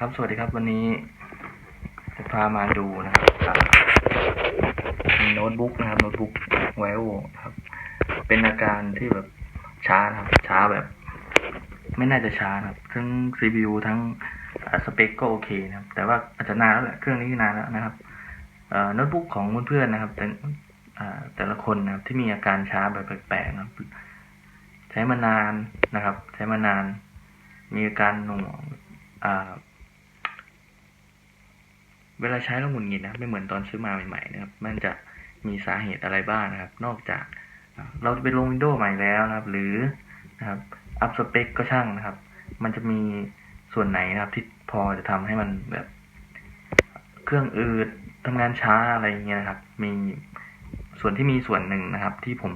ครับ สวัสดีครับ วันนี้ จะพามาดูนะครับโน้ตบุ๊กนะครับโน้ตบุ๊กไวโอครับ เป็นอาการที่แบบช้านะครับ ช้าแบบ ไม่น่าจะช้านะครับ ทั้ง CPU ทั้งสเปคก็โอเคนะครับ แต่ว่าอาจจะนานแล้วแหละเครื่องนี้นานแล้วนะครับโน้ตบุ๊กของเพื่อนๆนะครับ แต่แต่ละคนนะครับ ที่มีอาการช้าแบบแปลกๆนะครับ ใช้มานานนะครับ ใช้มานาน มีอาการหน่วงอ่า เวลาใช้แล้วหงุดหงิดนะไม่เหมือนตอนซื้อมาใหม่ๆนะครับ มันจะมีสาเหตุอะไรบ้างนะครับ นอกจากเราจะไปลง Windows ใหม่แล้วนะครับ หรือนะครับอัพสเปคก็ช่างนะครับ มันจะมีส่วนไหนนะครับ ที่พอจะทำให้มันแบบ เครื่องอืดทำงานช้าอะไรเงี้ยนะครับ มีส่วนที่มีส่วนหนึ่งนะครับ ที่ผม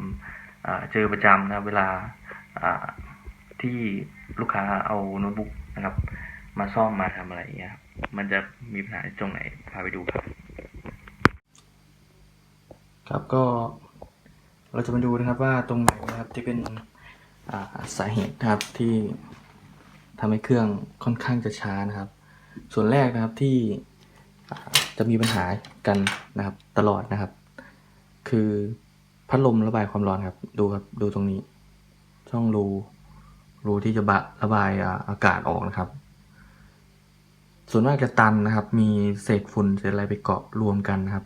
เจอประจำนะเวลาอ่าที่ลูกค้าเอาโน้ตบุ๊กนะครับ มาซ่อมมาทำอะไรอย่างเงี้ยครับ มันจะมีปัญหาตรงไหนพาไปดูครับ ครับก็เราจะมาดูนะครับว่าตรงไหนนะครับที่เป็นสาเหตุนะครับที่ทำให้เครื่องค่อนข้างจะช้านะครับ ส่วนแรกนะครับที่จะมีปัญหากันนะครับตลอดนะครับ คือพัดลมระบายความร้อนครับ ดูครับดูตรงนี้ ช่องรูรูที่จะบะระบายอากาศออกนะครับ ส่วนมากจะตันนะครับ มีเศษฝุ่นเศษอะไรไปเกาะรวมกันนะครับ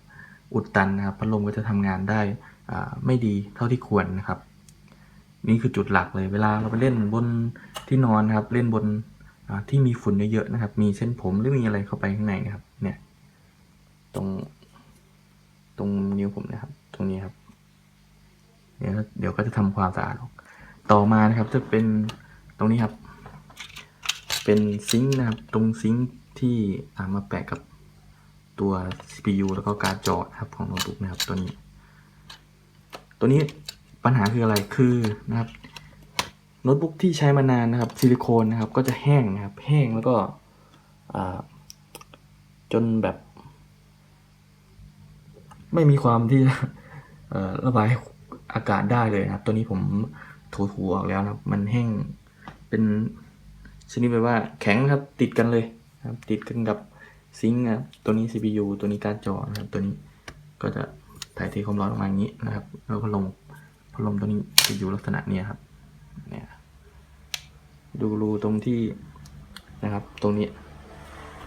อุดตันนะครับ พัดลมก็จะทำงานได้ไม่ดีเท่าที่ควรนะครับ นี่คือจุดหลักเลยเวลาเราไปเล่นบนที่นอนนะครับ เล่นบนที่มีฝุ่นเยอะๆนะครับ มีเส้นผมหรือมีอะไรเข้าไปข้างในนะครับ เนี่ย ตรง ตรงนิ้วผมนะครับ ตรงนี้ครับ เดี๋ยวเดี๋ยวก็จะทำความสะอาดออกต่อมานะครับจะเป็นตรงนี้ครับ เป็นซิงค์นะครับ ตรงซิงค์ ที่อ่ามาแปะกับตัว CPU แล้วก็การ์ดจอนะครับของโน้ตบุ๊กนะครับตัวนี้ ตัวนี้ปัญหาคืออะไรคือนะครับโน้ตบุ๊กที่ใช้มานานนะครับซิลิโคนนะครับก็จะแห้งนะครับแห้งแล้วก็จนแบบ ไม่มีความที่ระบายอากาศได้เลยนะครับตัวนี้ผมถูถูออกแล้วนะครับ มันแห้งเป็นชนิดแบบว่าแข็งครับติดกันเลย ครับติดกันกับซิงค์นะครับตัวนี้ CPU ตัวนี้การ์ดจอนะครับตัวนี้ก็จะถ่ายเทความร้อนออกมาอย่างนี้นะครับแล้วพัดลมพัดลมตัวนี้จะอยู่ลักษณะนี้ครับเนี่ยดูรูตรงที่นะครับ ตรงนี้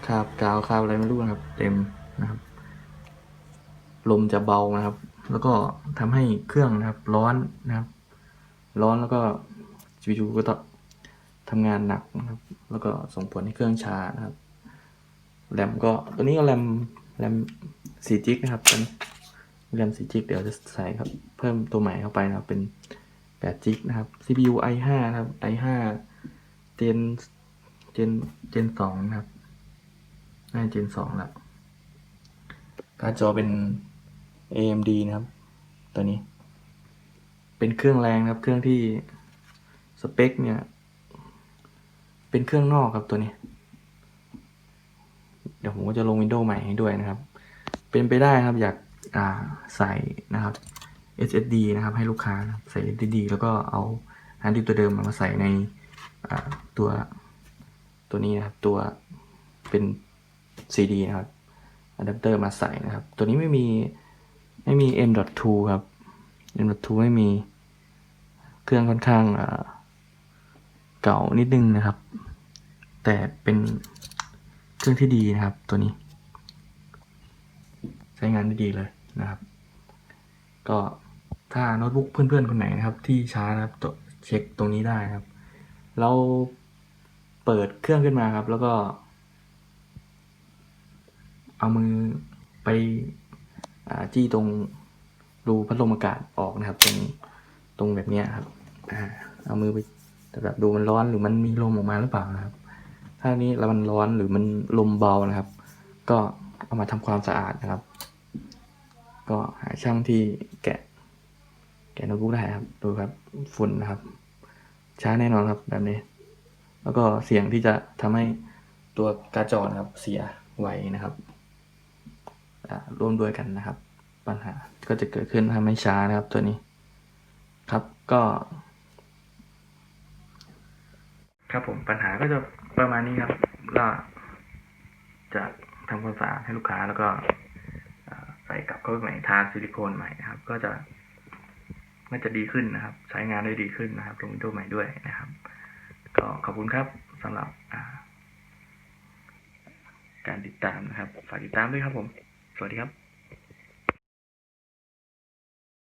คาบกาวคาบอะไรไม่รู้นะครับ เต็มนะครับ ลมจะเบานะครับ แล้วก็ทำให้เครื่องนะครับ ร้อนนะครับ ร้อนแล้วก็ CPU ก็ต้องทำงานหนักนะครับ แล้วก็ส่งผลให้เครื่องช้านะครับ แรมก็ตัวนี้ก็แรมแรมสี่จิกนะครับตัวนี้แรมสี่จิกเดี๋ยวจะใส่ครับ เพิ่มตัวใหม่เข้าไปนะครับเป็นแปดจิกนะครับ CPU i5 นะครับ i5 Gen Gen Gen สองนะครับน่าจะ Gen สองแล้วการ์ดจอเป็น AMD นะครับ ตัวนี้ เป็นเครื่องแรงนะครับ เครื่องที่สเปคเนี่ย เป็นเครื่องนอกครับตัวนี้ ดี๋ยวผมก็จะลง Windows ใหม่ให้ด้วยนะครับ เป็นไปได้ครับอยากาใส่นะครับ SSD นะครับให้ลูกค้าใส่ SSD แล้วก็เอาฮาร์ดดิสตัวเดิมมาใส่ในตัวตัวนี้นะครับตัวเป็น CD นะครับอะแดปเตอร์มาใส่นะครับ ตัวนี้ไม่มีไม่มี M.2 ครับ M.2 ไม่มีเครื่องค่อนข้างเก่านิดนึงนะครับ แต่เป็น เครื่องที่ดีนะครับตัวนี้ ใช้งานได้ดีเลยนะครับ ก็ถ้าโน้ตบุ๊กเพื่อนๆคนไหนนะครับ ที่ช้านะครับตัวเช็คตรงนี้ได้นะครับ เราเปิดเครื่องขึ้นมาครับ แล้วก็ เอามือไปอจี้ตรงรูพัดลมอากาศออกนะครับ ตรงตรงแบบนี้ครับเอามือไปแบบดูมันร้อนหรือมันมีลมออกมาหรือเปล่านะครับ ถ้านี้แล้วมันร้อนหรือมันลมเบานะครับ ก็เอามาทำความสะอาดนะครับ ก็หาช่างที่แกะ แกะโน้ตบุ๊กได้ครับ ดูครับฝุ่นนะครับ ช้าแน่นอนครับแบบนี้ แล้วก็เสียงที่จะทำให้ตัวการ์ดจอนะครับ เสียไวนะครับอ่าร่วมด้วยกันนะครับ ปัญหาก็จะเกิดขึ้นทำให้ช้านะครับตัวนี้ครับก็ ครับผมปัญหาก็จะ ประมาณนี้ครับ ก็จะทำความสะอาดให้ลูกค้าแล้วก็ใส่กลับเข้าไปใหม่ทาซิลิโคนใหม่นะครับ ก็จะน่าจะดีขึ้นนะครับ ใช้งานได้ดีขึ้นนะครับลงวินโดว์ใหม่ด้วยนะครับ ก็ขอบคุณครับสำหรับการติดตามนะครับ ฝากติดตามด้วยครับผม สวัสดีครับ